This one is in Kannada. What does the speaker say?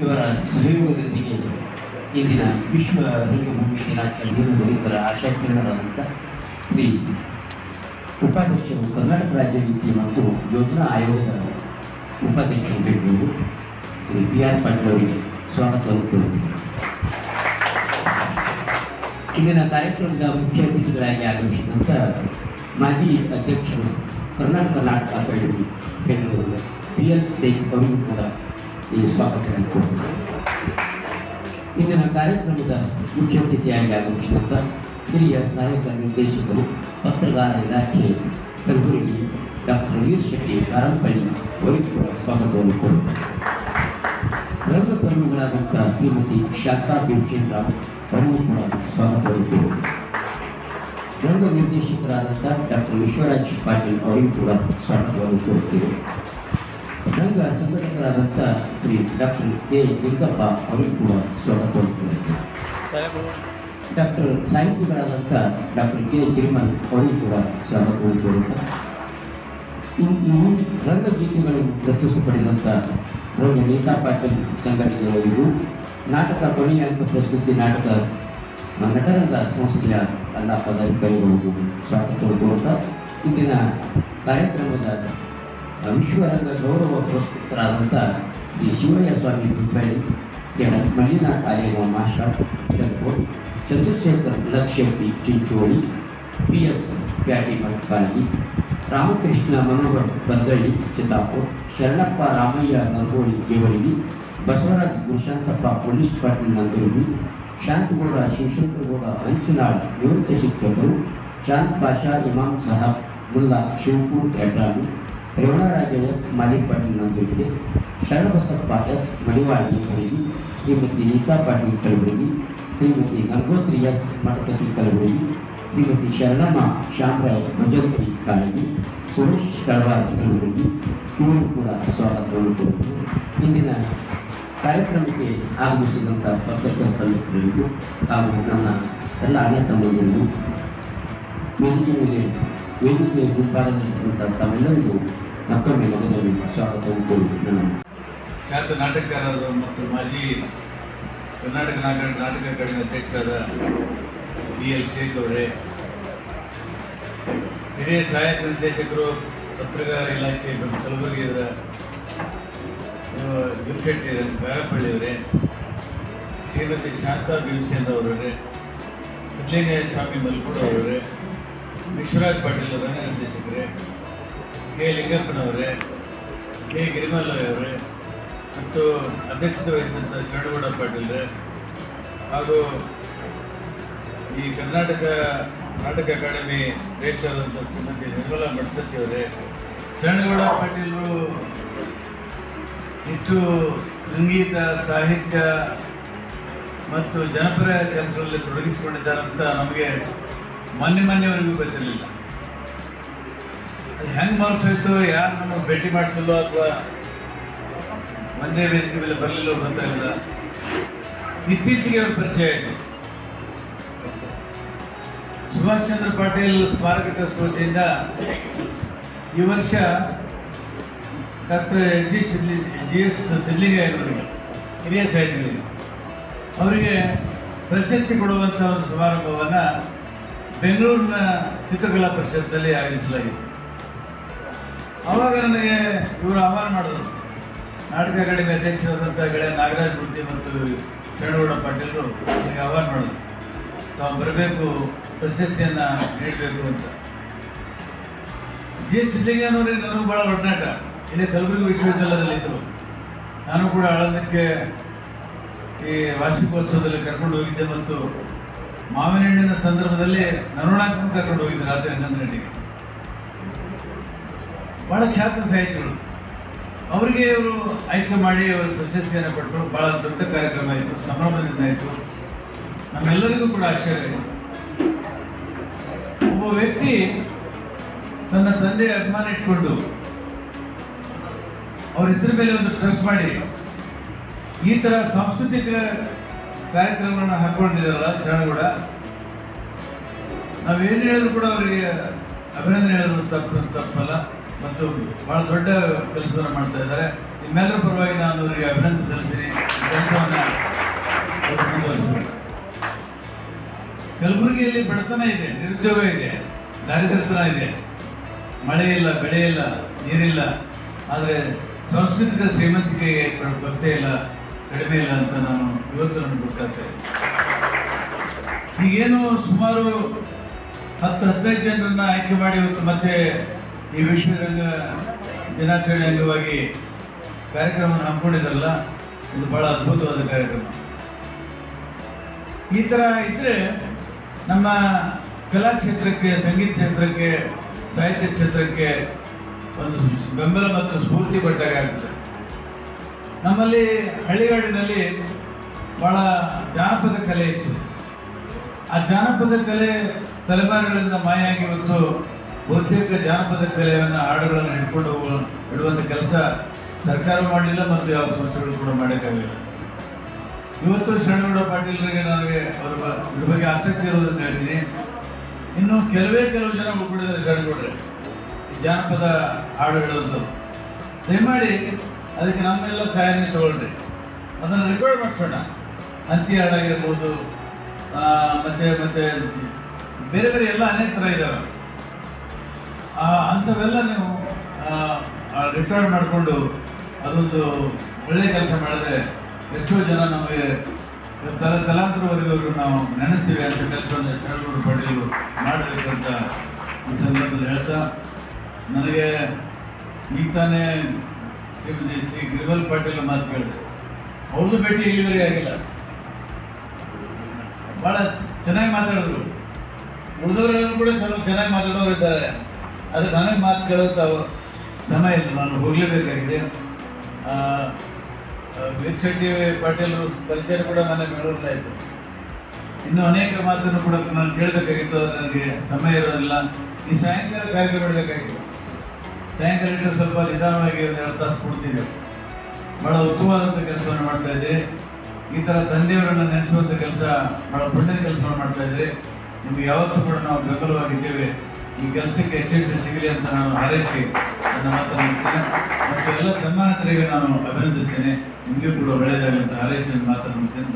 ಇವರ ಸಹಯೋಗದೊಂದಿಗೆ ಇಂದಿನ ವಿಶ್ವ ರಂಗಭೂಮಿ ದಿನಾಚರಣೆಯನ್ನು ಇತರ ಆಶಾಕಿರಣರಾದಂಥ ಶ್ರೀ ಉಪಾಧ್ಯಕ್ಷರು ಕರ್ನಾಟಕ ರಾಜ್ಯ ನೀತಿ ಮತ್ತು ಯೋಜನಾ ಆಯೋಗದ ಉಪಾಧ್ಯಕ್ಷರು ಬೇಕು ಶ್ರೀ ಬಿ ಆರ್ ಪಾಟೀಲ್ ಅವರಿಗೆ ಸ್ವಾಗತವನ್ನು ಕೋರುತ್ತೇನೆ. ಇಂದಿನ ಕಾರ್ಯಕ್ರಮದ ಮುಖ್ಯ ಅತಿಥಿಗಳಾಗಿ ಆಗಮಿಸಿದಂಥ ಮಾಜಿ ಅಧ್ಯಕ್ಷರು ಕರ್ನಾಟಕ ನಾಟಕ academy Bengaluru P L Sekh ಅವರು ಕೂಡ ಈ ಸ್ವಾಗತವನ್ನು ಕೋರುತ್ತೇನೆ ಇಂದಿನ ಕಾರ್ಯಕ್ರಮದ ಮುಖ್ಯ ಅತಿಥಿಯಾಗಿ ಆಗಮಿಸಿದಂಥ ಹಿರಿಯ ಸಹಾಯಕ ನಿರ್ದೇಶಕರು, ಪತ್ರಗಾರ ಇಲಾಖೆ ಕಲಬುರಗಿ ಡಾಕ್ಟರ್ ವೀರ್ ಶೆಟ್ಟಿ ಕಾರಂಪಳ್ಳಿ ಅವರಿಗೆ ಕೂಡ ಸ್ವಾಗತವನ್ನು ಕೋರುತ್ತೇನೆ. ರಂಗಕರ್ಮಿಗಳಾದಂಥ ಶ್ರೀಮತಿ ಶಾಂತಾ ಭೀಮಸೇನ್ ರಾವ್ ಅವರಿಗೂ ಕೂಡ ಸ್ವಾಗತವನ್ನು ಕೋರುತ್ತೇನೆ. ರಂಗ ನಿರ್ದೇಶಕರಾದಂಥ ಡಾಕ್ಟರ್ ವಿಶ್ವರಾಜ್ ಪಾಟೀಲ್ ಅವರಿಗೂ ಕೂಡ ಸ್ವಾಗತವನ್ನು ಕೋರುತ್ತೇವೆ ರಂಗ ಸಂಘಟಕರಾದಂಥ ಶ್ರೀ ಡಾಕ್ಟರ್ ಕೆ. ಲಿಂಗಪ್ಪ ಅವರಿಗೆ ಕೂಡ ಸ್ವಾಗತ ಕೋರುತ್ತೇವೆ ಡಾಕ್ಟರ್ ಸಾಹಿತಿಗಳಾದಂಥ ಡಾಕ್ಟರ್ ಕೆ. ತಿರುಮಲ್ ಅವರು ಕೂಡ ಸ್ವಾಗತ ಇನ್- ಇನ್ನು ರಂಗಗೀತೆಗಳನ್ನು ರಚಿಸಲ್ಪಡಿದಂಥ ರಂಗ ನೇತಾ ಪಾಟೀಲ್ ಸಂಘಟನೆಯವರಿಗೂ ನಾಟಕ ಕೊನೆಯ ಪ್ರಸ್ತುತಿ ನಾಟಕ ನಟರಂಗ ಸಂಸ್ಥೆಯ ಎಲ್ಲ ಪದಾಧಿಕಾರಿಗಳಿಗೂ ಸ್ವಾಗತ ಕೋರುತ್ತಾ ಇಂದಿನ ಕಾರ್ಯಕ್ರಮದ ವಿಶ್ವರಂಗ ಗೌರವ ಪುರಸ್ಕೃತರಾದಂಥ Shri Shivayya Swami Hubballi Shri Mallinath Aleva master Chandrapur Chandrashekhar Lakshapi Chincholi P S Pyati Matkalagi Ramakrishna Manohar Bandalli Chittapur Sharanappa Ramayya Nalgoli Jevalagi Basavaraj Gurushantappa police Patil Nanduri Shantagouda Shivashankaragouda Anchanal ನಿವೃತ್ತ ಶಿಕ್ಷಕರು ಚಾಂದ್ ಪಾಷಾ ಇಮಾಮ್ ಸಾಹಬ್ ಮುಲ್ಲಾ ಶಿವಪುರ್ ಯಡ್ರಾಮಿ ರೇವಣರಾಜ ಎಸ್ ನಂದೂರಿಗೆ ಶರಣಬಸಪ್ಪ ಎಸ್ ಮಡಿವಾಳಿ ಖರೀದಿ ಶ್ರೀಮತಿ ನೀತಾ ಪಾಟೀಲ್ ಕಲಬುರಗಿ, ಶ್ರೀಮತಿ ಗಂಗೋತ್ರಿ ಎಸ್ ಮಠಪತಿ ಕಲಬುರಗಿ, ಶ್ರೀಮತಿ ಶರಣಮ್ಮ ಶ್ಯಾಮರಾಯ್ ಭಜಂತ್ರಿ ಕಾಳಗಿ ಸುರೇಶ್ ಕಳವಾರ್ ಕಲಬುರಗಿ, ಇವರು ಕೂಡ ಸ್ವಾಗತವನ್ನು ಕೋರುತ್ತೇವೆ ಇಂದಿನ ಕಾರ್ಯಕ್ರಮಕ್ಕೆ ಆಗಮಿಸಿದಂಥ ಪತ್ರಕರ್ತರ ಮಿತ್ರರಿಗೂ ಹಾಗೂ ನನ್ನ ಎಲ್ಲ ಅಣ್ಣ ತಮ್ಮಂದಿರಿಗೂ ವೇದಿಕೆ ಮೇಲೆ ವೇದಿಕೆ ಮುಂಭಾಗದಲ್ಲಿರುವಂಥ ತಮ್ಮೆಲ್ಲರಿಗೂ ಮತ್ತೊಮ್ಮೆ ಕೋರುತ್ತೇನೆ ಖ್ಯಾತ ನಾಟಕಕಾರರು ಮತ್ತು ಮಾಜಿ ಕರ್ನಾಟಕ ನಾಟಕ ನಾಟಕ ಅಕಾಡೆಮಿ ಅಧ್ಯಕ್ಷರಾದ ಬಿ ಎಲ್ ಶೇಖ್ ಅವರೇ, ಹಿರಿಯ ಸಹಾಯಕ ನಿರ್ದೇಶಕರು ಪತ್ರಕಾರ ಇಲಾಖೆ ಕಲಬುರಗಿಯವರ ಗಿರಿಶೆಟ್ಟಿ ಬ್ಯಾರಪಳ್ಳಿ ಅವರೇ, ಶ್ರೀಮತಿ ಶಾಂತಾ ಭೀಮಸೇನ್ ಅವರೇ ಸಿದ್ದಲಿಂಗಯ್ಯ ಸ್ವಾಮಿ ಮಲ್ಕೂಡ ಅವರೇ, ವಿಶ್ವರಾಜ್ ಪಾಟೀಲ್ ಅವರೇ ನಿರ್ದೇಶಕರೇ ಕೆ ಲಿಂಗಪ್ಪನವರೇ, ಕೆ ಗಿರಿಮಲ್ಲಯ್ಯವರೇ ಮತ್ತು ಅಧ್ಯಕ್ಷತೆ ವಹಿಸಿದಂಥ ಶರಣಗೌಡ ಪಾಟೀಲ್ರೆ, ಹಾಗೂ ಈ ಕರ್ನಾಟಕ ನಾಟಕ ಅಕಾಡೆಮಿ ಶ್ರೇಷ್ಠರಾದಂಥ ಶ್ರೀಮತಿ ನಿರ್ಮಲಾ ಅವರೇ, ಶರಣಗೌಡ ಪಾಟೀಲರು ಇಷ್ಟು ಸಂಗೀತ, ಸಾಹಿತ್ಯ ಮತ್ತು ಜನಪ್ರಿಯ ಕೆಲಸಗಳಲ್ಲಿ ತೊಡಗಿಸಿಕೊಂಡಿದ್ದಾರಂತ ನಮಗೆ ಮೊನ್ನೆ ಮೊನ್ನೆವರೆಗೂ ಗೊತ್ತಿರಲಿಲ್ಲ. ಹೆಂಗೆ ಮರ್ತೋಯ್ತು ಯಾರು ನಮಗೆ ಭೇಟಿ ಮಾಡಿಸಲ್ಲೋ ಅಥವಾ ಒಂದೇ ವೇದಿಕೆ ಮೇಲೆ ಬರಲಿಲ್ಲ ಗೊತ್ತಾಗಿಲ್ಲ ಇತ್ತೀಚೆಗೆ ಅವ್ರ ಪರಿಚಯ ಆಯಿತು. ಸುಭಾಷ್ ಚಂದ್ರ ಪಾಟೀಲ್ ಸ್ಮಾರಕ ಟ್ರಸ್ಟ್ ಈ ವರ್ಷ doctor S G Sidli, G S Siddalingayya ಅವರಿಗೆ ಹಿರಿಯ ಸಾಹಿತಿಗಳಿಗೆ ಅವರಿಗೆ ಪ್ರಶಸ್ತಿ ಕೊಡುವಂಥ ಒಂದು ಸಮಾರಂಭವನ್ನು ಬೆಂಗಳೂರಿನ ಚಿತ್ರಕಲಾ ಪರಿಷತ್ನಲ್ಲಿ ಆಯೋಜಿಸಲಾಗಿತ್ತು. ಆವಾಗ ನನಗೆ ಇವರು ಆಹ್ವಾನ ಮಾಡಿದ್ರು. ನಾಟಕ ಅಕಾಡೆಮಿ ಅಧ್ಯಕ್ಷರಾದಂಥ ಗೆಳೆಯ ನಾಗರಾಜ್ ಮೂರ್ತಿ ಮತ್ತು ಶರಣಗೌಡ ಪಾಟೀಲರು ನನಗೆ ಆಹ್ವಾನ ಮಾಡಿದ್ರು. ತಾವು ಬರಬೇಕು, ಪ್ರಶಸ್ತಿಯನ್ನು ನೀಡಬೇಕು ಅಂತ. ಜಿ. ಎಸ್. ಸಿದ್ಲಿಂಗನವರಿಗೆ ನನಗೂ ಭಾಳ ಒಡನಾಟ. ಇಲ್ಲಿ ಕಲಬುರಗಿ ವಿಶ್ವವಿದ್ಯಾಲಯದಲ್ಲಿದ್ದರು ನಾನು ಕೂಡ ಆಳಂದಕ್ಕೆ ಈ ವಾರ್ಷಿಕೋತ್ಸವದಲ್ಲಿ ಕರ್ಕೊಂಡು ಹೋಗಿದ್ದೆ ಮತ್ತು ಮಾವಿನ ಹಣ್ಣಿನ ಸಂದರ್ಭದಲ್ಲಿ ನರುಣಾತ್ಮಕ ಕರ್ಕೊಂಡು ಹೋಗಿದ್ದೆ ರಾತ್ರಿ ಹನ್ನೊಂದು ಗಂಟೆಗೆ. ಭಾಳ ಖ್ಯಾತ ಸಾಹಿತಿಗಳು ಅವರಿಗೆ ಇವರು ಆಯ್ಕೆ ಮಾಡಿ ಅವರು ಪ್ರಶಸ್ತಿಯನ್ನು ಕೊಟ್ಟರು ಭಾಳ ದೊಡ್ಡ ಕಾರ್ಯಕ್ರಮ ಆಯಿತು ಸಂಭ್ರಮದಿಂದ ಆಯಿತು. ನಮ್ಮೆಲ್ಲರಿಗೂ ಕೂಡ ಆಶ್ಚರ್ಯ. ಒಬ್ಬ ವ್ಯಕ್ತಿ ತನ್ನ ತಂದೆ ಅಭಿಮಾನ ಇಟ್ಕೊಂಡು ಅವ್ರ ಹೆಸರು ಮೇಲೆ ಒಂದು ಟ್ರಸ್ಟ್ ಮಾಡಿ ಈ ಥರ ಸಾಂಸ್ಕೃತಿಕ ಕಾರ್ಯಕ್ರಮಗಳನ್ನ ಹಾಕೊಂಡಿದ್ದಾರಲ್ಲ ಶರಣಗೌಡ, ನಾವೇನು ಹೇಳಿದ್ರು ಕೂಡ ಅವರಿಗೆ ಅಭಿನಂದನೆ ಹೇಳಿದ್ರು, ತಪ್ಪು, ತಪ್ಪಲ್ಲ. ಮತ್ತು ಬಹಳ ದೊಡ್ಡ ಕೆಲಸವನ್ನು ಮಾಡ್ತಾ ಇದ್ದಾರೆ. ನಿಮ್ಮೆಲ್ಲರ ಪರವಾಗಿ ನಾನು ಅವರಿಗೆ ಅಭಿನಂದನೆ ಸಲ್ಲಿಸ್ತೀನಿ. ಕೆಲಸವನ್ನು ಕಲಬುರಗಿಯಲ್ಲಿ ಬಡತನ ಇದೆ, ನಿರುದ್ಯೋಗ ಇದೆ ದಾರಿದ್ರತನ ಇದೆ. ಮಳೆ ಇಲ್ಲ, ಬೆಳೆ ಇಲ್ಲ, ನೀರಿಲ್ಲ. ಆದರೆ ಸಾಂಸ್ಕೃತಿಕ ಶ್ರೀಮಂತಿಕೆಗೆ ಕೊರತೆ ಇಲ್ಲ, ಕಡಿಮೆ ಇಲ್ಲ ಅಂತ ನಾನು ಇವತ್ತು ನನಗೆ ಗೊತ್ತಾಗ್ತೇನೆ ಈಗೇನು ಸುಮಾರು ಹತ್ತು ಹದಿನೈದು ಜನರನ್ನು ಆಯ್ಕೆ ಮಾಡಿ ಇವತ್ತು ಮತ್ತೆ ಈ ವಿಶ್ವದಂಗ ದಿನಾಚರಣೆ ಅಂಗವಾಗಿ ಕಾರ್ಯಕ್ರಮವನ್ನು ಹಮ್ಮಿಕೊಂಡಿದ್ರಲ್ಲ ಇದು ಬಹಳ ಅದ್ಭುತವಾದ ಕಾರ್ಯಕ್ರಮ. ಈ ಥರ ಇದ್ದರೆ ನಮ್ಮ ಕಲಾ ಕ್ಷೇತ್ರಕ್ಕೆ, ಸಂಗೀತ ಕ್ಷೇತ್ರಕ್ಕೆ, ಸಾಹಿತ್ಯ ಕ್ಷೇತ್ರಕ್ಕೆ ಒಂದು ಬೆಂಬಲ ಮತ್ತು ಸ್ಫೂರ್ತಿ ಕೊಟ್ಟಾಗ ಆಗ್ತದೆ. ನಮ್ಮಲ್ಲಿ ಹಳ್ಳಿಗಾಡಿನಲ್ಲಿ ಭಾಳ ಜಾನಪದ ಕಲೆ ಇತ್ತು. ಆ ಜಾನಪದ ಕಲೆ ತಲೆಮಾರುಗಳಿಂದ ಮಾಯಾಗಿ ಇವತ್ತು ಬಹುತೇಕ ಜಾನಪದ ಕಲೆಯನ್ನು, ಹಾಡುಗಳನ್ನು ಹಿಡ್ಕೊಂಡು ಹೋಗುವ ಇಡುವಂಥ ಕೆಲಸ ಸರ್ಕಾರ ಮಾಡಲಿಲ್ಲ ಮತ್ತು ಯಾವ ಸಂಸ್ಥೆಗಳು ಕೂಡ ಮಾಡೋಕ್ಕಾಗಲಿಲ್ಲ. ಇವತ್ತು ಶರಣಗೌಡ ಪಾಟೀಲರಿಗೆ ನನಗೆ ಅವರ ಇದ್ರ ಬಗ್ಗೆ ಆಸಕ್ತಿ ಇರೋದನ್ನು ಹೇಳ್ತೀನಿ. ಇನ್ನು ಕೆಲವೇ ಕೆಲವು ಜನ ಉಳ್ಕೊಂಡಿದ್ದಾರೆ ಶರಣಗೌಡ್ರೆ. ಜಾನಪದ ಹಾಡು ಹೇಳುವಂಥದ್ದು ದಯಮಾಡಿ ಅದಕ್ಕೆ ನಮ್ಮೆಲ್ಲ ಸಹಾಯನೇ ತಗೊಳ್ರಿ. ಅದನ್ನು ರೆಕಾರ್ಡ್ ಮಾಡಿಸೋಣ. ಅಂತಿ ಹಾಡಾಗಿರ್ಬೋದು ಮತ್ತು ಮತ್ತು ಬೇರೆ ಬೇರೆ ಎಲ್ಲ ಅನೇಕ ಥರ ಇದ್ದಾವೆ ಅಂಥವೆಲ್ಲ ನೀವು ರಿಟೈರ್ ಮಾಡಿಕೊಂಡು ಅದೊಂದು ಒಳ್ಳೆಯ ಕೆಲಸ ಮಾಡಿದ್ರೆ ಎಷ್ಟೋ ಜನ ನಮಗೆ ತಲ, ತಲಾಂತರವರೆಗೂ ನಾವು ನೆನೆಸ್ತೀವಿ ಅಂತ ಕೆಲಸವನ್ನು ಶರಣರು ಪಡೆಯಲು ಮಾಡಬೇಕಂತ ಈ ಸಂದರ್ಭದಲ್ಲಿ ಹೇಳ್ತಾ, ನನಗೆ ಈಗ ತಾನೇ ಶ್ರೀಮತಿ ಶ್ರೀ ಗಿರಿವಲ್ ಪಾಟೀಲ್ ಮಾತು ಕೇಳಿದೆ. ಅವ್ರದ್ದು ಭೇಟಿ ಇಲ್ಲಿವರೆಗೆ ಆಗಿಲ್ಲ. ಭಾಳ ಚೆನ್ನಾಗಿ ಮಾತಾಡಿದ್ರು. ಉಳಿದವರೆಲ್ಲರೂ ಕೂಡ ಚೆನ್ನಾಗಿ ಮಾತಾಡೋರು ಇದ್ದಾರೆ. ಅದಕ್ಕೆ ನನಗೆ ಮಾತು ಕೇಳುವಂಥ ಸಮಯ ಇಲ್ಲ, ನಾನು ಹೋಗಲೇಬೇಕಾಗಿದೆ. ಶೆಟ್ಟಿ ಪಾಟೀಲ್ ಪರಿಚಯ ಕೂಡ ನನಗೆ ಬೆಂಗಳೂರಲ್ಲಾಯಿತು ಇನ್ನು ಅನೇಕ ಮಾತನ್ನು ಕೂಡ ನಾನು ಕೇಳಬೇಕಾಗಿತ್ತು ನನಗೆ ಸಮಯ ಇರೋದಿಲ್ಲ. ಈ ಸಾಯಂಕಾಲ ಕಾರ್ಯಕ್ರಮ ಮಾಡಬೇಕಾಗಿತ್ತು ಸಾಯಂಕಾಲ ಸ್ವಲ್ಪ ನಿಧಾನವಾಗಿ ಒಂದು ಎರಡು ತಾಸು ಕೊಡ್ತಿದ್ದೆ. ಭಾಳ ಉತ್ತಮವಾದಂಥ ಕೆಲಸವನ್ನು ಮಾಡ್ತಾ ಇದ್ದೆ. ಈ ಥರ ತಂದೆಯವರನ್ನು ನೆನೆಸುವಂಥ ಕೆಲಸ ಭಾಳ ಪುಣ್ಯದ ಕೆಲಸವನ್ನು ಮಾಡ್ತಾ ಇದ್ದೆ. ನಿಮ್ಗೆ ಯಾವತ್ತೂ ಕೂಡ ನಾವು ಬೆಂಬಲವಾಗಿದ್ದೇವೆ. ಈ ಕೆಲಸಕ್ಕೆ ಯಶಸ್ವಿ ಸಿಗಲಿ ಅಂತ ನಾನು ಹಾರೈಸಿ ನನ್ನ ಮಾತನ್ನು. ಮತ್ತು ಎಲ್ಲ ಸನ್ಮಾನಿತರಿಗೆ ನಾನು ಅಭಿನಂದಿಸ್ತೇನೆ ನಿಮಗೂ ಕೂಡ ಒಳ್ಳೆಯದಾಗಲಿ ಅಂತ ಹಾರೈಸಿ ನನ್ನ ಮಾತನ್ನು ಮುಗಿಸ್ತೇನೆ